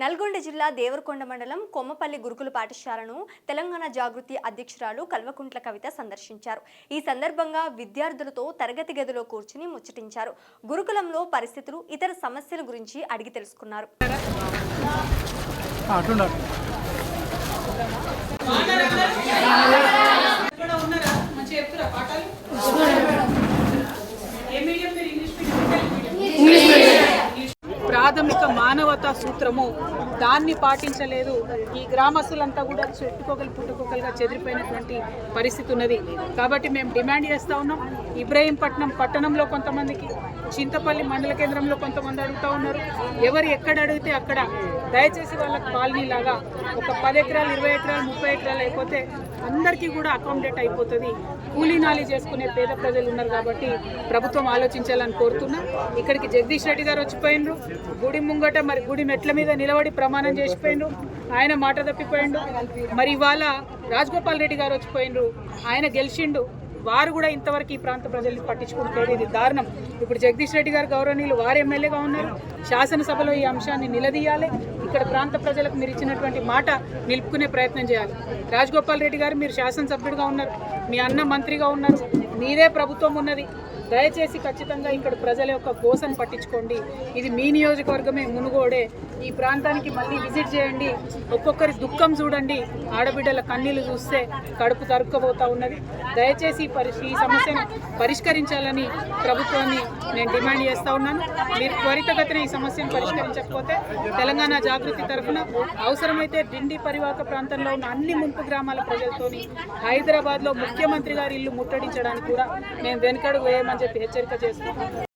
నల్గొండ జిల్లా దేవరకొండ మండలం కొమ్మపల్లి గురుకుల పాఠశాలను తెలంగాణ జాగృతి అధ్యక్షురాలు కల్వకుంట్ల కవిత సందర్శించారు. ఈ సందర్భంగా విద్యార్థులతో తరగతి గదిలో కూర్చుని ముచ్చటించారు. గురుకులంలో పరిస్థితులు ఇతర సమస్యల గురించి అడిగి తెలుసుకున్నారు. ప్రాథమిక మానవతా సూత్రము. దాన్ని పాటించలేదు. ఈ గ్రామస్తులంతా కూడా చెట్టుకోగలు పుట్టుకోగలుగా చెదిరిపోయినటువంటి పరిస్థితి ఉన్నది. కాబట్టి మేము డిమాండ్ చేస్తూ ఉన్నాం. ఇబ్రహీంపట్నం పట్టణంలో కొంతమందికి చింతపల్లి మండల కేంద్రంలో కొంతమంది అడుగుతూ ఉన్నారు. ఎవరు ఎక్కడ అడిగితే అక్కడ. దయచేసి వాళ్ళకి కాలనీ లాగా ఒక పది ఎకరాలు ఇరవై ఎకరాలు ముప్పై ఎకరాలు అయిపోతే అందరికీ కూడా అకామిడేట్ అయిపోతుంది. కూలీ నాలి చేసుకునే పేద ప్రజలు ఉన్నారు కాబట్టి ప్రభుత్వం ఆలోచించాలని కోరుతున్నా. ఇక్కడికి జగదీష్ రెడ్డి గారు వచ్చిపోయినరు గుడి ముంగట మరి గుడి మెట్ల మీద నిలబడి ప్రమాణం చేసిపోయినరు ఆయన మాట తప్పిపోయిండు. మరి ఇవాళ రాజగోపాల్ రెడ్డి గారు వచ్చిపోయినరు ఆయన గెలిచిండు. వారు కూడా ఇంతవరకు ఈ ప్రాంత ప్రజల్ని పట్టించుకుంటే ఇది దారుణం. ఇప్పుడు జగదీష్ రెడ్డి గారు గౌరవనీయులు వారు ఎమ్మెల్యేగా ఉన్నారు. శాసనసభలో ఈ అంశాన్ని నిలదీయాలి. ఇక్కడ ప్రాంత ప్రజలకు మీరు ఇచ్చినటువంటి మాట నిలుపుకునే ప్రయత్నం చేయాలి. రాజగోపాల్ రెడ్డి గారు మీరు శాసనసభ్యుడిగా ఉన్నారు. మీ అన్న మంత్రిగా ఉన్నారు. మీదే ప్రభుత్వం ఉన్నది. దయచేసి ఖచ్చితంగా ఇక్కడ ప్రజల యొక్క కోసను పట్టించుకోండి. ఇది మీ నియోజకవర్గమే మునుగోడే. ఈ ప్రాంతానికి మళ్ళీ విజిట్ చేయండి. ఒక్కొక్కరి దుఃఖం చూడండి. ఆడబిడ్డల కన్నీళ్ళు చూస్తే కడుపు తరుక్కబోతూ ఉన్నది. దయచేసి ఈ ఈ సమస్యను పరిష్కరించాలని ప్రభుత్వాన్ని నేను డిమాండ్ చేస్తూ ఉన్నాను. మీరు త్వరితగతిన ఈ సమస్యను పరిష్కరించకపోతే తెలంగాణ జాగృతి తరఫున అవసరమైతే డిండి పరివాహక ప్రాంతంలో ఉన్న అన్ని ముంపు గ్రామాల ప్రజలతోని హైదరాబాద్లో ముఖ్యమంత్రి గారి ఇల్లు ముట్టడించడానికి కూడా మేము వెనుకడుగు వేయమని చెప్పి హెచ్చరిక చేస్తున్నాం.